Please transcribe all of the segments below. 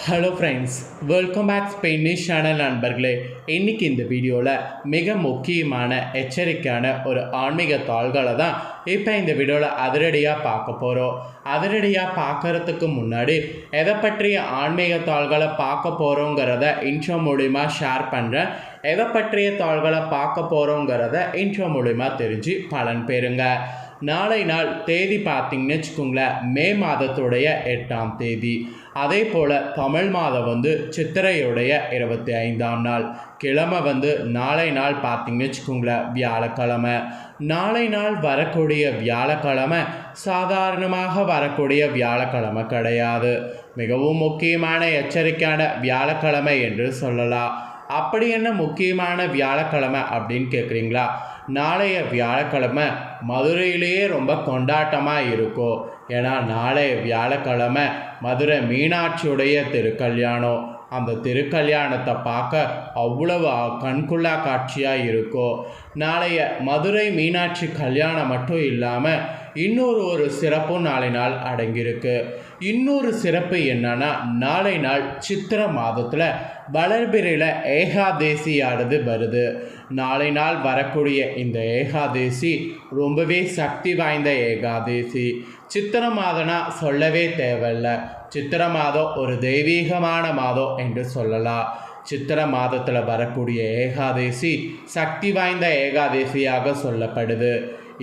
Hello friends welcome back Spanish channel நண்பர்களே. இன்றைக்கி இந்த வீடியோவில் மிக முக்கியமான எச்சரிக்கையான ஒரு ஆன்மீக தாள்களை தான் இப்போ இந்த வீடியோவில் அதிரடியாக பார்க்க போகிறோம் அதிரடியாக பார்க்கறதுக்கு முன்னாடி எதை பற்றிய ஆன்மீக தாள்களை பார்க்க போகிறோங்கிறத இன்ட்ரோ மூலிமா ஷேர் பண்ணுறேன் எதை பற்றிய தாள்களை பார்க்க போகிறோங்கிறத இன்ட்ரோ மூலிமா தெரிஞ்சு பலன் பெறுங்க. நாளை நாள் தேதி பார்த்தீங்கன்னு வச்சுக்கோங்களேன் மே மாதத்துடைய எட்டாம் தேதி. அதே போல் தமிழ் மாதம் வந்து சித்திரையுடைய இருபத்தி ஐந்தாம் நாள். கிழமை வந்து நாளை நாள் பார்த்தீங்கன்னு வச்சுக்கோங்களேன் வியாழக்கிழமை. நாளை நாள் வரக்கூடிய வியாழக்கிழமை சாதாரணமாக வரக்கூடிய வியாழக்கிழமை கிடையாது. மிகவும் முக்கியமான எச்சரிக்கையான வியாழக்கிழமை என்று சொல்லலாம். அப்படி என்ன முக்கியமான வியாழக்கிழமை அப்படின்னு கேட்குறீங்களா நாளைய வியாழக்கிழமை மதுரையிலேயே ரொம்ப கொண்டாட்டமாக இருக்கும் ஏன்னா நாளைய வியாழக்கிழமை மதுரை மீனாட்சியுடைய திருக்கல்யாணம். அந்த திருக்கல்யாணத்தை பார்க்க அவ்வளவு கண்குள்ளா காட்சியாக இருக்கும் நாளைய மதுரை மீனாட்சி கல்யாணம் மட்டும் இல்லாமல் இன்னொரு ஒரு சிறப்பும் நாளை நாள் அடங்கியிருக்கு. இன்னொரு சிறப்பு என்னன்னா நாளை நாள் சித்திர மாதத்தில் வளர்பிறையில் ஏகாதேசியானது வருது. நாளை நாள் வரக்கூடிய இந்த ஏகாதேசி ரொம்பவே சக்தி வாய்ந்த ஏகாதேசி. சித்திர மாதம்னா சொல்லவே தேவையில்ல. சித்திர மாதம் ஒரு தெய்வீகமான மாதம் என்று சொல்லலாம். சித்திர மாதத்தில் வரக்கூடிய ஏகாதேசி சக்தி வாய்ந்த ஏகாதேசியாக சொல்லப்படுது.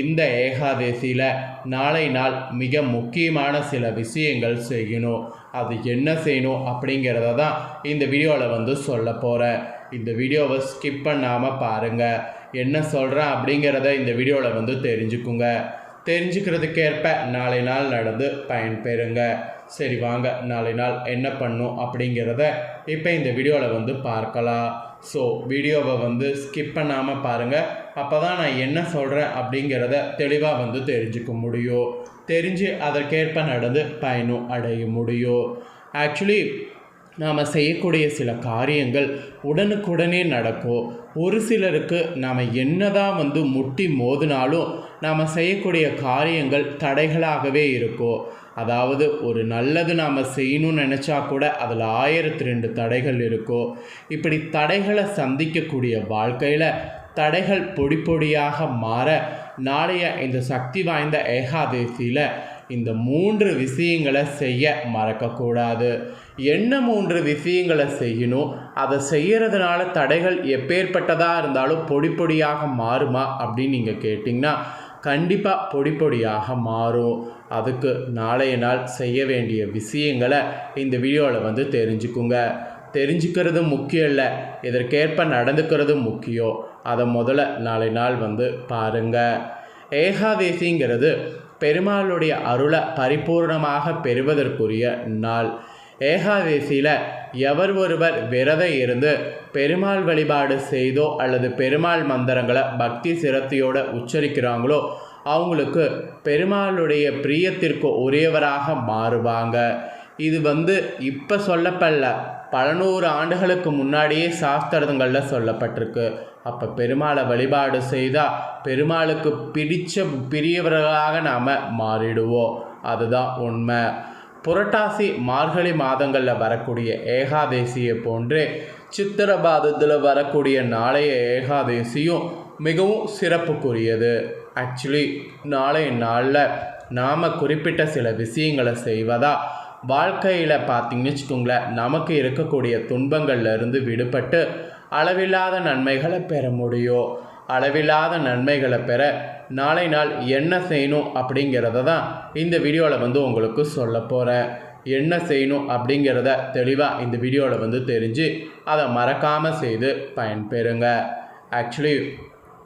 இந்த ஏகாதசியில் நாளை நாள் மிக முக்கியமான சில விஷயங்கள் செய்யணும். அது என்ன செய்யணும் அப்படிங்கிறத தான் இந்த வீடியோவில் வந்து சொல்ல போகிறேன் இந்த வீடியோவை ஸ்கிப் பண்ணாமல் பாருங்கள் என்ன சொல்கிறேன் அப்படிங்கிறத இந்த வீடியோவில் வந்து தெரிஞ்சுக்குங்க. தெரிஞ்சுக்கிறதுக்கேற்ப நாளை நாள் நடந்து பயன்பெறுங்க. சரி வாங்க நாளை நாள் என்ன பண்ணும் அப்படிங்கிறத இப்போ இந்த வீடியோவில் வந்து பார்க்கலாம். ஸோ வீடியோவை வந்து ஸ்கிப் பண்ணாமல் பாருங்கள் அப்போ தான் நான் என்ன சொல்கிறேன் அப்படிங்கிறத தெளிவாக வந்து தெரிஞ்சுக்க முடியும். தெரிஞ்சு அதற்கேற்ப நடந்து பயனும் அடைய முடியும். ஆக்சுவலி நாம் செய்யக்கூடிய சில காரியங்கள் உடனுக்குடனே நடக்கும். ஒரு சிலருக்கு நாம் என்னதான் வந்து முட்டி மோதினாலும் நாம் செய்யக்கூடிய காரியங்கள் தடைகளாகவே இருக்கும். அதாவது ஒரு நல்லது நாம் செய்யணும்னு நினச்சா கூட அதில் ஆயிரத்தி ரெண்டு தடைகள் இருக்கும் இப்படி தடைகளை சந்திக்கக்கூடிய வாழ்க்கையில் தடைகள் பொடி பொடியாக மாற நாளைய இந்த சக்தி வாய்ந்த ஏகாதேசியில் இந்த மூன்று விஷயங்களை செய்ய மறக்கக்கூடாது என்ன மூன்று விஷயங்களை செய்யணும்? அதை செய்கிறதுனால தடைகள் எப்பேற்பட்டதாக இருந்தாலும் பொடி பொடியாக மாறுமா அப்படின்னு நீங்கள் கேட்டிங்கன்னா கண்டிப்பாக பொடி பொடியாக மாறும். அதுக்கு நாளைய நாள் செய்ய வேண்டிய விஷயங்களை இந்த வீடியோவில் வந்து தெரிஞ்சுக்குங்க. தெரிஞ்சுக்கிறது முக்கியம் இல்லை. இதற்கேற்ப நடந்துக்கிறது முக்கியம். அதை முதல்ல நாளை நாள் வந்து பாருங்கள் ஏகாதேசிங்கிறது பெருமாளுடைய அருளை பரிபூர்ணமாக பெறுவதற்குரிய நாள். ஏகாதேசியில் எவர் ஒருவர் விரதம் இருந்து பெருமாள் வழிபாடு செய்தோ அல்லது பெருமாள் மந்திரங்களை பக்தி சிரத்தையோடு உச்சரிக்கிறாங்களோ அவங்களுக்கு பெருமாளுடைய பிரியத்திற்கு உரியவராக மாறுவாங்க. இது வந்து இப்போ சொல்லப்படல. பல நூறு ஆண்டுகளுக்கு முன்னாடியே சாஸ்திரங்களில் சொல்லப்பட்டிருக்கு. அப்போ பெருமாளை வழிபாடு செய்தால் பெருமாளுக்கு பிடிச்ச பிரியவர்களாக நாம் மாறிடுவோம். அதுதான் உண்மை. புரட்டாசி மார்கழி மாதங்களில் வரக்கூடிய ஏகாதேசியை போன்றே சித்திரபாதத்தில் வரக்கூடிய நாளைய ஏகாதேசியும் மிகவும் சிறப்புக்குரியது. ஆக்சுவலி நாளைய நாளில் நாம் குறிப்பிட்ட சில விஷயங்களை செய்வதா? வாழ்க்கையில் பார்த்திங்கன்னு வச்சுக்கோங்களேன் நமக்கு இருக்கக்கூடிய துன்பங்கள்லேருந்து விடுபட்டு அளவில்லாத நன்மைகளை பெற முடியும் அளவில்லாத நன்மைகளை பெற நாளை நாள் என்ன செய்யணும் அப்படிங்கிறத தான் இந்த வீடியோவில் வந்து உங்களுக்கு சொல்ல போகிறேன் என்ன செய்யணும் அப்படிங்கிறத தெளிவாக இந்த வீடியோவில் வந்து தெரிஞ்சு அதை மறக்காமல் செய்து பயன்பெறுங்க. ஆக்சுவலி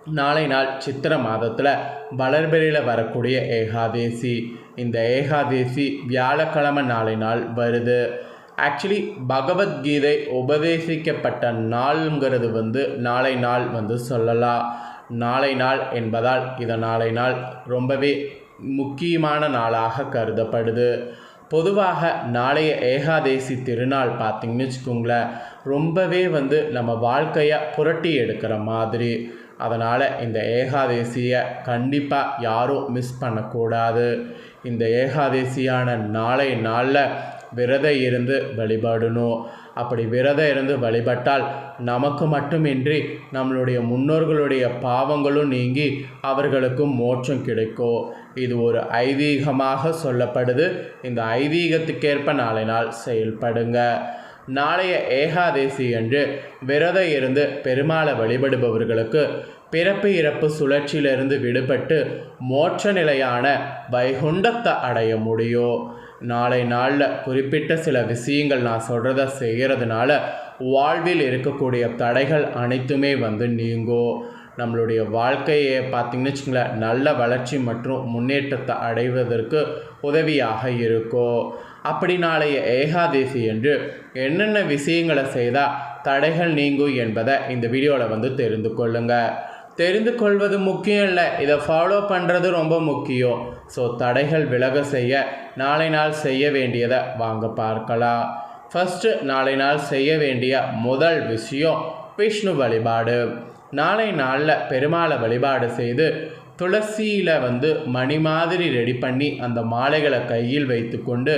நாளை நாள் சித்திர மாதத்தில் வளர்பெறையில் வரக்கூடிய ஏகாதேசி. இந்த ஏகாதேசி வியாழக்கிழமை நாளை நாள் வருது. ஆக்சுவலி பகவத்கீதை உபதேசிக்கப்பட்ட நாளுங்கிறது வந்து நாளை நாள் வந்து சொல்லலாம். நாளை நாள் என்பதால் இதை நாளை நாள் ரொம்பவே முக்கியமான நாளாக கருதப்படுது. பொதுவாக நாளைய ஏகாதேசி திருநாள் பார்த்திங்கன்னு வச்சுக்கோங்களேன் ரொம்பவே வந்து நம்ம வாழ்க்கையை புரட்டி எடுக்கிற மாதிரி. அதனால் இந்த ஏகாதேசியை கண்டிப்பாக யாரும் மிஸ் பண்ணக்கூடாது. இந்த ஏகாதேசியான நாளை நாளில் விரதம் இருந்து வழிபடணும். அப்படி விரதம் இருந்து வழிபட்டால் நமக்கு மட்டுமின்றி நம்மளுடைய முன்னோர்களுடைய பாவங்களும் நீங்கி அவர்களுக்கும் மோட்சம் கிடைக்கும். இது ஒரு ஐதீகமாக சொல்லப்படுது. இந்த ஐதீகத்துக்கேற்ப நாளை நாள் செயல்படுங்க. நாளைய ஏகாதேசி அன்று விரதம் இருந்து பெருமாளை வழிபடுபவர்களுக்கு பிறப்பு இறப்பு சுழற்சியிலிருந்து விடுபட்டு மோட்ச நிலையான வைகுண்டத்தை அடைய முடியும் நாளை நாளில் குறிப்பிட்ட சில விஷயங்கள் நான் சொல்கிறத செய்கிறதுனால வாழ்வில் இருக்கக்கூடிய தடைகள் அனைத்துமே வந்து நீங்கும் நம்மளுடைய வாழ்க்கையை பார்த்திங்கன்னு வச்சுங்களேன் நல்ல வளர்ச்சி மற்றும் முன்னேற்றத்தை அடைவதற்கு உதவியாக இருக்கும் அப்படி நாளைய ஏகாதேசி என்று என்னென்ன விஷயங்களை செய்தால் தடைகள் நீங்கும் என்பதை இந்த வீடியோவில் வந்து தெரிந்து கொள்ளுங்கள் தெரிந்து கொள்வது முக்கியம் இல்லை இதை ஃபாலோ பண்ணுறது ரொம்ப முக்கியம். ஸோ தடைகள் விலக செய்ய நாளை நாள் செய்ய வேண்டியதை வாங்க பார்க்கலாம். ஃபஸ்ட்டு நாளை நாள் செய்ய வேண்டிய முதல் விஷயம் விஷ்ணு வழிபாடு. நாளை நாளில் பெருமாளை வழிபாடு செய்து துளசியில் வந்து மணி மாதிரி ரெடி பண்ணி அந்த மாலைகளை கையில் வைத்துக்கொண்டு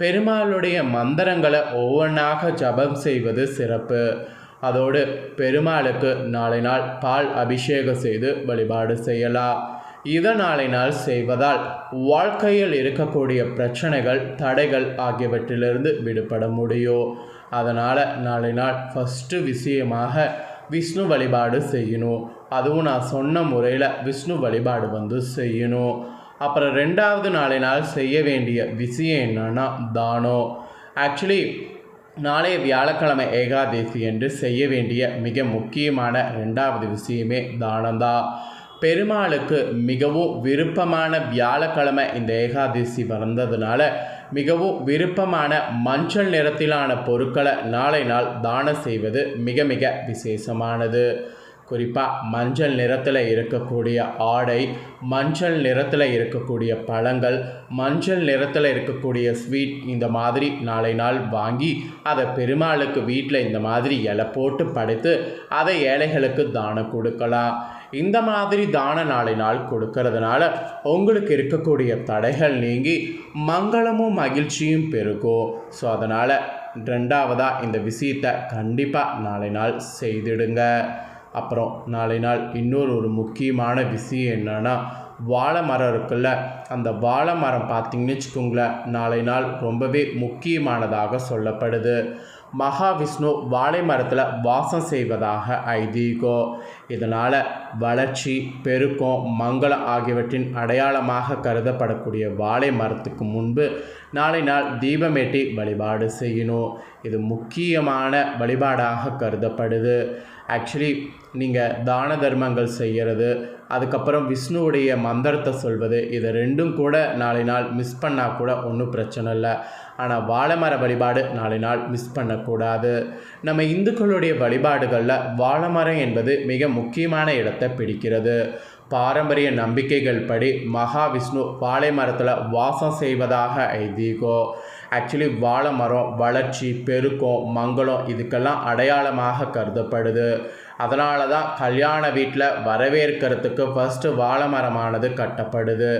பெருமாளுடைய மந்திரங்களை ஒவ்வொன்றாக ஜபம் செய்வது சிறப்பு. அதோடு பெருமாளுக்கு நாளை நாள் பால் அபிஷேகம் செய்து வழிபாடு செய்யலாம். இதை நாளை நாள் செய்வதால் வாழ்க்கையில் இருக்கக்கூடிய பிரச்சனைகள் தடைகள் ஆகியவற்றிலிருந்து விடுபட முடியும். அதனால் நாளை நாள் ஃபஸ்ட்டு விஷயமாக விஷ்ணு வழிபாடு செய்யணும். அதுவும் நான் சொன்ன முறையில் விஷ்ணு வழிபாடு வந்து செய்யணும். அப்புறம் ரெண்டாவது நாளை நாள் செய்ய வேண்டிய விஷயம் என்னன்னா தானம். ஆக்சுவலி நாளைய வியாழக்கிழமை ஏகாதேசி என்று செய்ய வேண்டிய மிக முக்கியமான ரெண்டாவது விஷயமே தானம்தான். பெருமாளுக்கு மிகவும் விருப்பமான வியாழக்கிழமை இந்த ஏகாதசி வந்ததுனால மிகவும் விருப்பமான மஞ்சள் நிறத்திலான பொருட்களை நாளை நாள் தானம் செய்வது மிக மிக விசேஷமானது. குறிப்பாக மஞ்சள் நிறத்தில் இருக்கக்கூடிய ஆடை மஞ்சள் நிறத்தில் இருக்கக்கூடிய பழங்கள் மஞ்சள் நிறத்தில் இருக்கக்கூடிய ஸ்வீட் இந்த மாதிரி நாளை நாள் வாங்கி அதை பெருமாளுக்கு வீட்டில் இந்த மாதிரி இலை போட்டு படைத்து அதை ஏழைகளுக்கு தானம் கொடுக்கலாம். இந்த மாதிரி தான நாளை நாள் கொடுக்கறதுனால உங்களுக்கு இருக்கக்கூடிய தடைகள் நீங்கி மங்களமும் மகிழ்ச்சியும் பெருகும். ஸோ அதனால் ரெண்டாவதாக இந்த விஷயத்தை கண்டிப்பாக நாளை நாள் செய்திடுங்க. அப்புறம் நாளை நாள் இன்னொரு ஒரு முக்கியமான விஷயம் என்னென்னா வாழை மரம் இருக்குல்ல அந்த வாழை மரம் பார்த்திங்கன்னு வச்சுக்கோங்களேன் நாளை நாள் ரொம்பவே முக்கியமானதாக சொல்லப்படுது. மகாவிஷ்ணு வாழை மரத்தில் வாசம் செய்வதாக ஐதீகம் இதனால் வளர்ச்சி பெருக்கம் மங்களம் ஆகியவற்றின் அடையாளமாக கருதப்படக்கூடிய வாழை மரத்துக்கு முன்பு நாளை நாள் தீபமேட்டி வழிபாடு செய்யணும். இது முக்கியமான வழிபாடாக கருதப்படுது. ஆக்சுவலி நீங்கள் தான தர்மங்கள் செய்கிறது அதுக்கப்புறம் விஷ்ணுவுடைய மந்திரத்தை சொல்வது இதை ரெண்டும் கூட நாளை நாள் மிஸ் பண்ணால் கூட ஒன்றும் பிரச்சனை இல்லை. ஆனால் வாழைமர வழிபாடு நாளை நாள் மிஸ் பண்ணக்கூடாது. நம்ம இந்துக்களுடைய வழிபாடுகளில் வாழைமரம் என்பது மிக முக்கியமான இடத்தை பிடிக்கிறது. பாரம்பரிய நம்பிக்கைகள் படி மகாவிஷ்ணு வாழை மரத்தில் வாசம் செய்வதாக ஐதீகோ. ஆக்சுவலி வாழை மரம் வளர்ச்சி பெருக்கம் மங்களம் இதுக்கெல்லாம் அடையாளமாக கருதப்படுது. அதனால தான் கல்யாண வீட்டில் வரவேற்கிறதுக்கு ஃபஸ்ட்டு வாழை மரமானது கட்டப்படுது.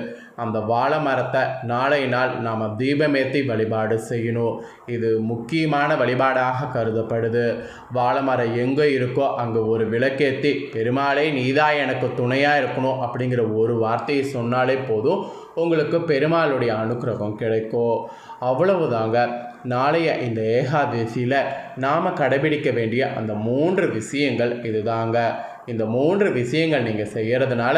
அந்த வாழை மரத்தை நாளை நாள் நாம் தீபமேத்தி வழிபாடு செய்யணும். இது முக்கியமான வழிபாடாக கருதப்படுது. வாழை மரம் எங்கே இருக்கோ அங்கே ஒரு விளக்கேற்றி பெருமாளே நீதான் எனக்கு துணையாக இருக்கணும் அப்படிங்கிற ஒரு வார்த்தையை சொன்னாலே போதும் உங்களுக்கு பெருமாளுடைய அனுக்கிரகம் கிடைக்கும். அவ்வளவுதாங்க. நாளைய இந்த ஏகாதசியில் நாம் கடைபிடிக்க வேண்டிய அந்த மூன்று விஷயங்கள் இதுதாங்க. இந்த மூன்று விஷயங்கள் நீங்கள் செய்கிறதுனால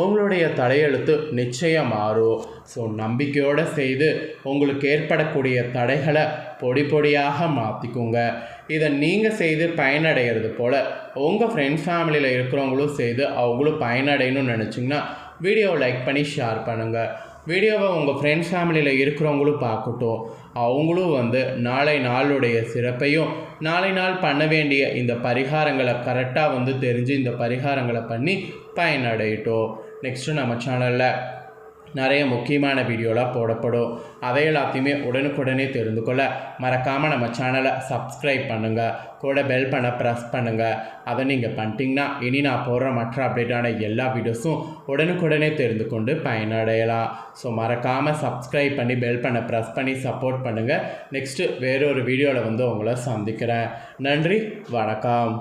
உங்களுடைய தலையெழுத்து நிச்சயம் மாறும். ஸோ நம்பிக்கையோடு செய்து உங்களுக்கு ஏற்படக்கூடிய தடைகளை பொடி பொடியாக மாற்றிக்கோங்க இதை நீங்கள் செய்து பயனடைகிறது போல் உங்கள் ஃப்ரெண்ட்ஸ் ஃபேமிலியில் இருக்கிறவங்களும் செய்து அவங்களும் பயனடையணும்னு நினச்சிங்கன்னா வீடியோ லைக் பண்ணி ஷேர் பண்ணுங்கள் வீடியோவை உங்கள் ஃப்ரெண்ட்ஸ் ஃபேமிலியில் இருக்கிறவங்களும் பார்க்கட்டும். அவங்களும் வந்து நாளை நாளுடைய சிறப்பையும் நாளை நாள் பண்ண வேண்டிய இந்த பரிகாரங்களை கரெக்டாக வந்து தெரிஞ்சு இந்த பரிகாரங்களை பண்ணி பயனடையட்டும். நெக்ஸ்ட்டு நம்ம சேனலில் நிறைய முக்கியமான வீடியோலாம் போடப்படும். அதை எல்லாத்தையுமே உடனுக்குடனே தெரிந்து கொள்ள மறக்காமல் நம்ம சேனலை சப்ஸ்கிரைப் பண்ணுங்கள் கூட பெல் பண்ண ப்ரெஸ் பண்ணுங்கள் அதை நீங்கள் பண்ணிட்டீங்கன்னா இனி நான் போடுற மற்ற அப்டேட்டான எல்லா வீடியோஸும் உடனுக்குடனே தெரிந்து கொண்டு பயனடையலாம். ஸோ மறக்காமல் சப்ஸ்கிரைப் பண்ணி பெல் பண்ண ப்ரெஸ் பண்ணி சப்போர்ட் பண்ணுங்கள் நெக்ஸ்ட்டு வேறொரு வீடியோவில் வந்து உங்களை சந்திக்கிறேன். நன்றி வணக்கம்.